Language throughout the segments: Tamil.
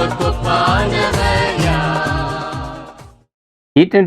உமக்கொப்பானவர்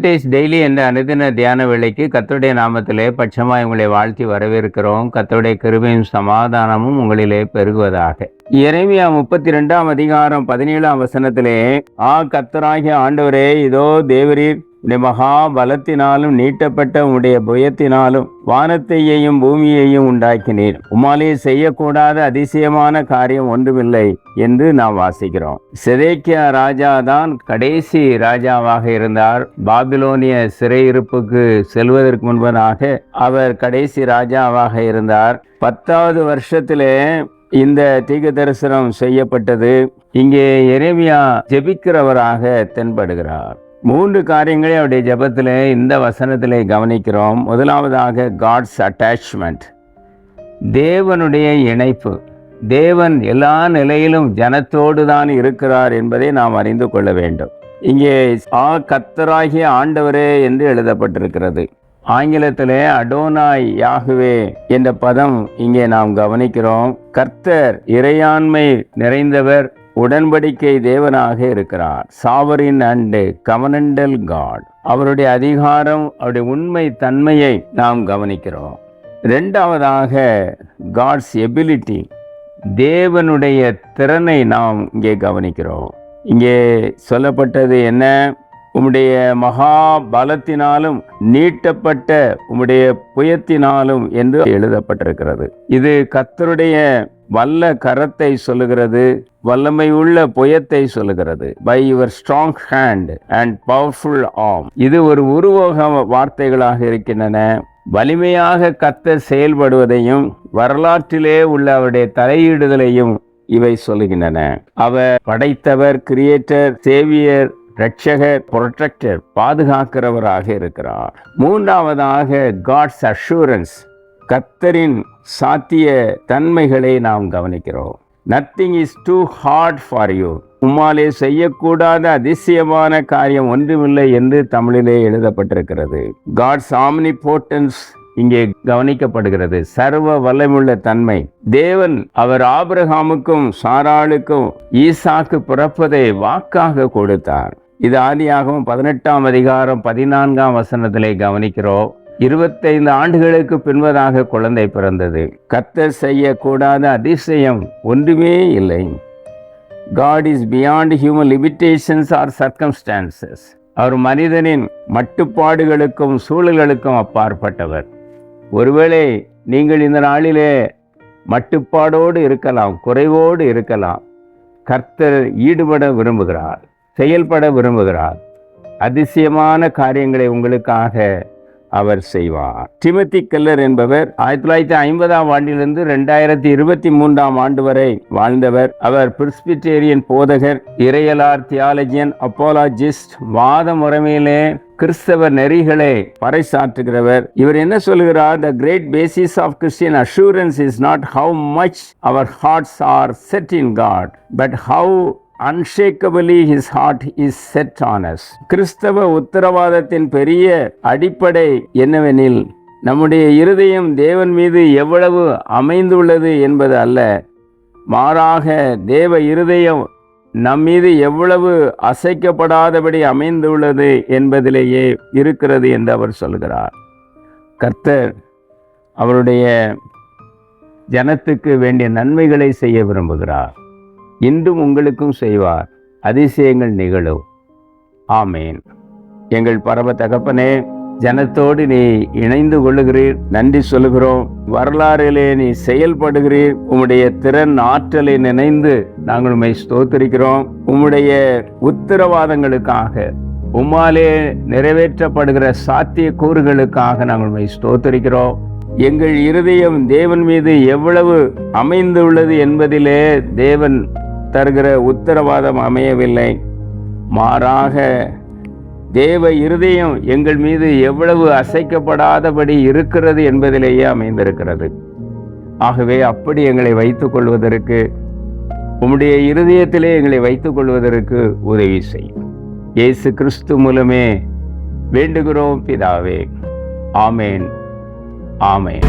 டேஸ்ட் டெய்லி என்ற அனுதின தியான வேலைக்கு கத்தோடைய நாமத்திலே பட்சமாய் உங்களை வாழ்த்தி வரவேற்கிறோம். கத்தருடைய கிருபையும் சமாதானமும் உங்களிலே பெருகுவதாக. இறைமையா முப்பத்தி ரெண்டாம் அதிகாரம் பதினேழாம் வசனத்திலே ஆ கர்த்தராகிய ஆண்டவரே இதோ தேவரீர் உடைய மகா பலத்தினாலும் நீட்டப்பட்ட உடைய புயத்தினாலும் வானத்தையையும் பூமியையும் உண்டாக்கினீர் உமாலே செய்யக்கூடாத அதிசயமான காரியம் ஒன்றுமில்லை என்று நாம் வாசிக்கிறோம். செதேக்கியா ராஜா தான் கடைசி ராஜாவாக இருந்தார். பாபிலோனிய சிறையிருப்புக்கு செல்வதற்கு முன்பதாக அவர் கடைசி ராஜாவாக இருந்தார். பத்தாவது வருஷத்திலே இந்த தீக தரிசனம் செய்யப்பட்டது. இங்கே எரேமியா ஜெபிக்கிறவராக தென்படுகிறார். மூன்று காரியங்களை அவருடைய ஜெபத்தில் இந்த வசனத்திலே கவனிக்கிறோம். முதலாவதாக காட்ஸ் அட்டாச்மெண்ட் தேவனுடைய இணைப்பு. தேவன் எல்லா நிலையிலும் ஜனத்தோடு தான் இருக்கிறார் என்பதை நாம் அறிந்து கொள்ள வேண்டும். இங்கே ஆ கத்தராகிய ஆண்டவரே என்று எழுதப்பட்டிருக்கிறது. ஆங்கிலத்திலே அடோனாய் யாகுவே என்ற பதம் இங்கே நாம் கவனிக்கிறோம். கர்த்தர் இறையாண்மை நிறைந்தவர். உடன்படிக்கை தேவனாக இருக்கிறார். சாவரின் அண்டு கவனண்டல் காட் அவருடைய அதிகாரம் அவருடைய உண்மை தன்மையை நாம் கவனிக்கிறோம். ரெண்டாவதாக காட்ஸ் எபிலிட்டி தேவனுடைய திறனை நாம் இங்கே கவனிக்கிறோம். இங்கே சொல்லப்பட்டது என்ன? உம்முடைய மகா பலத்தினாலும் நீட்டப்பட்ட உம்முடைய புயத்தினாலும் என்று எழுதப்பட்டிருக்கிறது. இது கர்த்தருடைய வல்ல கரத்தை சொல்லுகிறது வல்லமை உள்ள புயத்தை சொல்லுகிறது. By your strong hand and powerful ஆம் இது ஒரு உருவோக வார்த்தைகளாக இருக்கின்றன. வலிமையாக கத்த செயல்படுவதையும் வரலாற்றிலே உள்ள அவருடைய தலையீடுதலையும் இவை சொல்லுகின்றன. அவர் படைத்தவர் கிரியேட்டர் சேவியர் ரட்சகர் புரொட்டக்டர் பாதுகாக்கிறவராக இருக்கிறார். மூன்றாவதாக காட்ஸ் அஷூரன்ஸ் கத்தரின் சாத்திய தன்மைகளை நாம் கவனிக்கிறோம். Nothing is too hard for you உம்மாலே செய்யக்கூடாத அதிசயமான காரியம் ஒன்றுமில்லை என்று தமிழிலே எழுதப்பட்டிருக்கிறது. காட்ஸ் ஆம்னி போர்டன்ஸ் இங்கே கவனிக்கப்படுகிறது. சர்வ வல்லமுள்ள தன்மை. தேவன் அவர் ஆபிரகாமுக்கும் சாராளுக்கும் ஈசாக்கு பிறப்பதை வாக்காக கொடுத்தார். இது ஆதியாகவும் பதினெட்டாம் அதிகாரம் பதினான்காம் வசனத்திலே கவனிக்கிறோம். இருபத்தைந்து ஆண்டுகளுக்கு பின்பதாக குழந்தை பிறந்தது. கத்தர் செய்யக்கூடாத அதிசயம் ஒன்றுமே இல்லை. God is beyond human limitations or circumstances அவர் மனிதனின் மட்டுப்பாடுகளுக்கும் சூழல்களுக்கும் அப்பாற்பட்டவர். ஒருவேளை நீங்கள் இந்த நாளிலே மட்டுப்பாடோடு இருக்கலாம் குறைவோடு இருக்கலாம். கர்த்தர் ஈடுபட விரும்புகிறார் செயல்பட விரும்புகிறார். அதிசயமான காரியங்களை உங்களுக்காக அவர் செய்வார். டிமத்தி கல்லர் என்பவர் ஆயிரத்தி தொள்ளாயிரத்தி ஐம்பதாம் ஆண்டிலிருந்து ரெண்டாயிரத்தி இருபத்தி மூன்றாம் ஆண்டு வரை வாழ்ந்தவர். அவர் பிரிஸ்பிட்டேரியன் போதகர் இறையலார் தியாலஜியன் அப்போலாஜிஸ்ட் வாத முறைமையிலே கிறிஸ்தவ நெறிகளை பறைசாற்றுகிறவர். இவர் என்ன சொல்கிறார் the great basis of Christian assurance is not how much our hearts are set in God but how unshakably his heart is set on us கிறிஸ்தவ உத்தரவாதத்தின் பெரிய அடிப்படை என்னவெனில் நம்முடைய இருதயம் தேவன் மீது எவ்வளவு அமைந்துள்ளது என்பது அல்ல. மாறாக தேவ இருதயம் நம் மீது எவ்வளவு அசைக்கப்படாதபடி அமைந்துள்ளது என்பதிலேயே இருக்கிறது என்று அவர் சொல்கிறார். கர்த்தர் அவருடைய ஜனத்துக்கு வேண்டிய நன்மைகளை செய்ய விரும்புகிறார். இன்றும் உங்களுக்கும் செய்வார். அதிசயங்கள் நிகழும். ஆமேன். எங்கள் பரம தகப்பனே ஜனத்தோடு நீ இணைந்து கொள்ளுகிறீர். நன்றி சொல்லுகிறோம். வரலாறிலே நீ செயல்படுகிறீர். உம்முடைய திறன் ஆற்றலை நினைந்து நாங்கள் உண்மை ஸ்தோத்திரிக்கிறோம். உம்முடைய உத்தரவாதங்களுக்காக உம்மாலே நிறைவேற்றப்படுகிற சாத்திய கூறுகளுக்காக நாங்கள் உண்மை ஸ்தோத்திரிக்கிறோம். எங்கள் இருதயம் தேவன் மீது எவ்வளவு அமைந்துள்ளது என்பதிலே தேவன் தருகிற உத்தரவாதம் அமையவில்லை. மாறாக தேவ இருதயம் எங்கள் மீது எவ்வளவு அசைக்கப்படாதபடி இருக்கிறது என்பதிலேயே அமைந்திருக்கிறது. ஆகவே அப்படி எங்களை வைத்துக் கொள்வதற்கு உம்முடைய இருதயத்திலே எங்களை வைத்துக் கொள்வதற்கு உதவி செய்யும். இயேசு கிறிஸ்து மூலமே வேண்டுகிறோம் பிதாவே. ஆமேன். ஆமேன்.